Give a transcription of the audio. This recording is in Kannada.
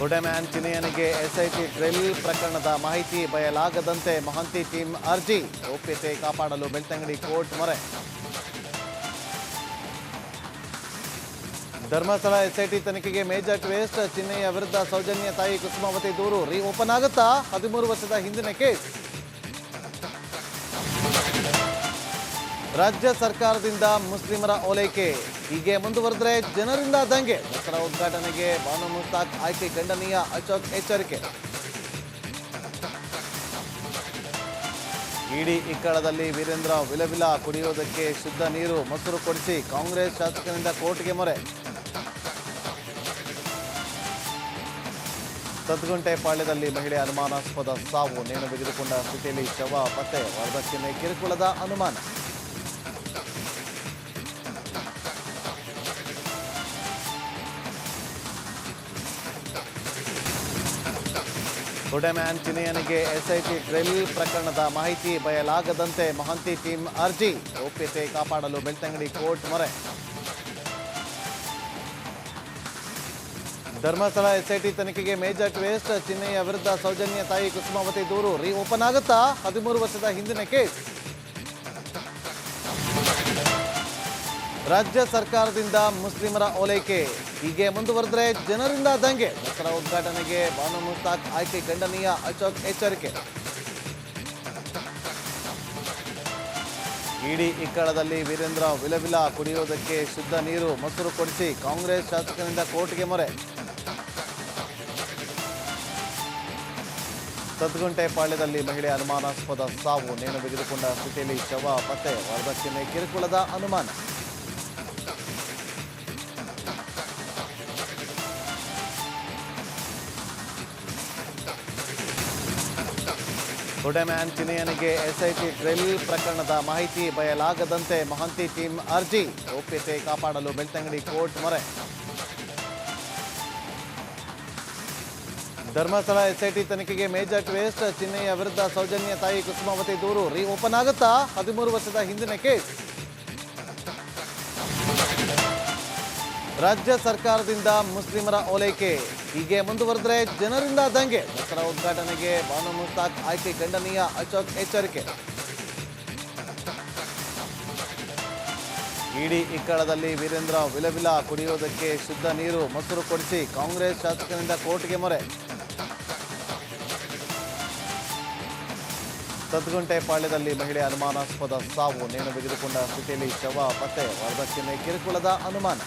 ಹುಡೆಮ್ಯಾನ್ ಚಿನಯನಿಗೆ ಎಸ್ಐಟಿ ಡ್ರಿಲ್ ಪ್ರಕರಣದ ಮಾಹಿತಿ ಬಯಲಾಗದಂತೆ ಮಹಂತಿ ಟೀಮ್ ಅರ್ಜಿ. ಗೌಪ್ಯತೆ ಕಾಪಾಡಲು ಬೆಳ್ತಂಗಡಿ ಕೋರ್ಟ್ ಮೊರೆ. ಧರ್ಮಸ್ಥಳ ಎಸ್ಐಟಿ ತನಿಖೆಗೆ ಮೇಜರ್ ಟ್ವೇಸ್ಟ್ ಚಿನ್ನಯ್ಯ ವಿರುದ್ಧ ಸೌಜನ್ಯ ತಾಯಿ ಕುಸುಮಾವತಿ ದೂರು. ರೀ ಓಪನ್ ಆಗುತ್ತಾ? ಹದಿಮೂರು ವರ್ಷದ ಹಿಂದಿನ ಕೇಸ್ ರಾಜ್ಯ ಸರ್ಕಾರದಿಂದ ಮುಸ್ಲಿಮರ ಓಲೈಕೆ. ಹೀಗೆ ಮುಂದುವರೆದ್ರೆ ಜನರಿಂದ ದಂಗೆ. ದಸರಾ ಉದ್ಘಾಟನೆಗೆ ಬಾನು ಮುಸ್ತಾಕ್ ಆಯ್ಕೆ ಖಂಡನೀಯ ಅಶೋಕ್ ಎಚ್ಚರಿಕೆ. ಇಡೀ ಇಕ್ಕಳದಲ್ಲಿ ವೀರೇಂದ್ರ ವಿಲವಿಲ ಕುಡಿಯೋದಕ್ಕೆ ಶುದ್ಧ ನೀರು ಮೊಸರು ಕೊಡಿಸಿ ಕಾಂಗ್ರೆಸ್ ಶಾಸಕರಿಂದ ಕೋರ್ಟ್ಗೆ ಮೊರೆ. ಸದ್ಗುಂಟೆ ಪಾಳ್ಯದಲ್ಲಿ ಮಹಿಳೆ ಅನುಮಾನಾಸ್ಪದ ಸಾವು ನೇಣು ಬಿಗಿದುಕೊಂಡ ಸ್ಥಿತಿಯಲ್ಲಿ ಶವ ಪತ್ತೆ ವರದಕ್ಷಿಣೆ ಕಿರುಕುಳದ ಅನುಮಾನ. ಹುಡೆಮ್ಯಾನ್ ಚಿನೆಯನಿಗೆ ಎಸ್ಐಟಿ ಡ್ರಿಲ್ ಪ್ರಕರಣದ ಮಾಹಿತಿ ಬಯಲಾಗದಂತೆ ಮಹಂತಿ ಟೀಮ್ ಅರ್ಜಿ. ಗೌಪ್ಯತೆ ಕಾಪಾಡಲು ಬೆಳ್ತಂಗಡಿ ಕೋರ್ಟ್ ಮೊರೆ. ಧರ್ಮಸ್ಥಳ ಎಸ್ಐಟಿ ತನಿಖೆಗೆ ಮೇಜರ್ ಟ್ವೇಸ್ಟ್ ಚಿನ್ನಯ್ಯ ವಿರುದ್ಧ ಸೌಜನ್ಯ ತಾಯಿ ಕುಸುಮಾವತಿ ದೂರು ರೀ ಓಪನ್ ಆಗುತ್ತಾ? ಹದಿಮೂರು ವರ್ಷದ ಹಿಂದಿನ ಕೇಸ್. ರಾಜ್ಯ ಸರ್ಕಾರದಿಂದ ಮುಸ್ಲಿಮರ ಓಲೈಕೆ. ಹೀಗೆ ಮುಂದುವರೆದ್ರೆ ಜನರಿಂದ ದಂಗೆ. ದಸರಾ ಉದ್ಘಾಟನೆಗೆ ಬಾನು ಮುಸ್ತಾಕ್ ಆಯ್ಕೆ ಖಂಡನೀಯ ಅಶೋಕ್ ಎಚ್ಚರಿಕೆ. ಇಡೀ ಇಕ್ಕಳದಲ್ಲಿ ವೀರೇಂದ್ರ ವಿಲವಿಲ ಕುಡಿಯೋದಕ್ಕೆ ಶುದ್ಧ ನೀರು ಮೊಸರು ಕೊಡಿಸಿ ಕಾಂಗ್ರೆಸ್ ಶಾಸಕರಿಂದ ಕೋರ್ಟ್ಗೆ ಮೊರೆ. ಸದ್ಗುಂಟೆ ಪಾಳ್ಯದಲ್ಲಿ ಮಹಿಳೆ ಅನುಮಾನಾಸ್ಪದ ಸಾವು ನೇಣು ಬಿಗಿದುಕೊಂಡ ಸ್ಥಿತಿಯಲ್ಲಿ ಶವ ಪತ್ತೆ ವರದಕ್ಷಿಣೆ ಕಿರುಕುಳದ ಅನುಮಾನ. ಹುಡೆಮ್ಯಾನ್ ಚಿನೆಯನಿಗೆ ಎಸ್ಐಟಿ ಡ್ರಿಲ್ ಪ್ರಕರಣದ ಮಾಹಿತಿ ಬಯಲಾಗದಂತೆ ಮಹಂತಿ ಟೀಮ್ ಅರ್ಜಿ. ಗೌಪ್ಯತೆ ಕಾಪಾಡಲು ಬೆಳ್ತಂಗಡಿ ಕೋರ್ಟ್ ಮೊರೆ. ಧರ್ಮಸ್ಥಳ ಎಸ್ಐಟಿ ತನಿಖೆಗೆ ಮೇಜರ್ ಟ್ವೇಸ್ಟ್. ಚಿನ್ನಯ್ಯ ವಿರುದ್ಧ ಸೌಜನ್ಯ ತಾಯಿ ಕುಸುಮಾವತಿ ದೂರು ರೀ ಓಪನ್ ಆಗುತ್ತಾ? ಹದಿಮೂರು ವರ್ಷದ ಹಿಂದಿನ ಕೇಸ್. ರಾಜ್ಯ ಸರ್ಕಾರದಿಂದ ಮುಸ್ಲಿಮರ ಓಲೈಕೆ. ಹೀಗೆ ಮುಂದುವರೆದ್ರೆ ಜನರಿಂದ ದಂಗೆ. ದಸರಾ ಉದ್ಘಾಟನೆಗೆ ಬಾನು ಮುಸ್ತಾಕ್ ಆಯ್ಕೆ ಖಂಡನೀಯ ಅಶೋಕ್ ಎಚ್ಚರಿಕೆ. ಇಡೀ ಇಕ್ಕಳದಲ್ಲಿ ವೀರೇಂದ್ರ ವಿಲವಿಲ ಕುಡಿಯೋದಕ್ಕೆ ಶುದ್ಧ ನೀರು ಮೊಸರು ಕೊಡಿಸಿ ಕಾಂಗ್ರೆಸ್ ಶಾಸಕರಿಂದ ಕೋರ್ಟ್ಗೆ ಮೊರೆ. ಸದ್ಗುಂಟೆ ಪಾಳ್ಯದಲ್ಲಿ ಮಹಿಳೆ ಅನುಮಾನಾಸ್ಪದ ಸಾವು ನೇಣು ಬಿಗಿದುಕೊಂಡ ಸ್ಥಿತಿಯಲ್ಲಿ ಶವ ಪತ್ತೆ ವರದಕ್ಷಿಣೆ ಕಿರುಕುಳದ ಅನುಮಾನ.